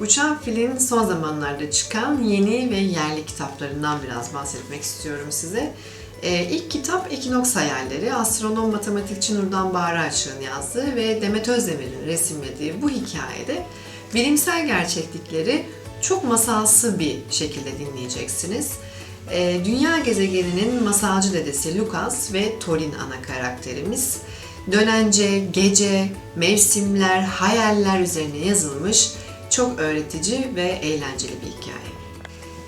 Uçan Fil'in son zamanlarda çıkan yeni ve yerli kitaplarından biraz bahsetmek istiyorum size. Ee, ilk kitap Ekinoks Hayalleri, astronom matematikçi Nurdan Bahar Açık'ın yazdığı ve Demet Özdemir'in resimlediği bu hikayede bilimsel gerçeklikleri çok masalsı bir şekilde dinleyeceksiniz. Ee, Dünya gezegeninin masalcı dedesi Lucas ve Torin ana karakterimiz dönence, gece, mevsimler, hayaller üzerine yazılmış çok öğretici ve eğlenceli bir hikaye.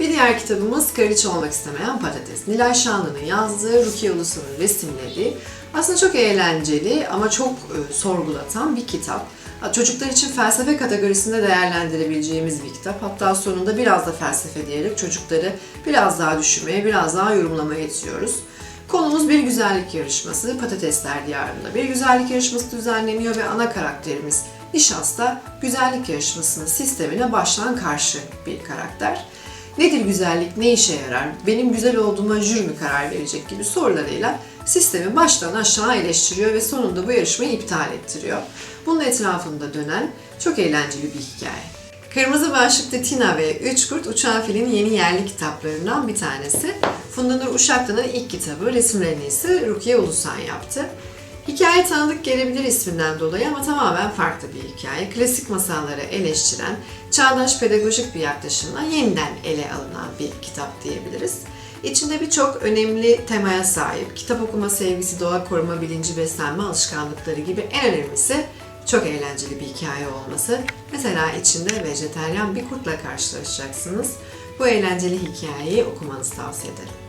Bir diğer kitabımız Kariç Olmak İstemeyen Patates. Nilay Şanlı'nın yazdığı, Rukiye Ulusoy'un resimlediği, aslında çok eğlenceli ama çok e, sorgulatan bir kitap. Çocuklar için felsefe kategorisinde değerlendirebileceğimiz bir kitap. Hatta sonunda biraz da felsefe diyerek çocukları biraz daha düşünmeye, biraz daha yorumlamaya itiyoruz. Konumuz bir güzellik yarışması. Patatesler Diyarı'nda bir güzellik yarışması düzenleniyor ve ana karakterimiz Nişasta güzellik yarışmasının sistemine baştan karşı bir karakter. Nedir güzellik, ne işe yarar, benim güzel olduğuma jüri mi karar verecek gibi sorularıyla sistemi baştan aşağı eleştiriyor ve sonunda bu yarışmayı iptal ettiriyor. Bunun etrafında dönen çok eğlenceli bir hikaye. Kırmızı Başlıklı Tina ve Üç Kurt Uçan Fil'in yeni yerli kitaplarından bir tanesi. Funda Nur Uşaklı'nın ilk kitabı, resimlerini ise Rukiye Ulusan yaptı. Hikaye tanıdık gelebilir isminden dolayı ama tamamen farklı bir hikaye. Klasik masalları eleştiren, çağdaş pedagojik bir yaklaşımla yeniden ele alınan bir kitap diyebiliriz. İçinde birçok önemli temaya sahip. Kitap okuma sevgisi, doğa koruma bilinci, beslenme alışkanlıkları gibi en önemlisi çok eğlenceli bir hikaye olması. Mesela içinde vejeteryan bir kurtla karşılaşacaksınız. Bu eğlenceli hikayeyi okumanızı tavsiye ederim.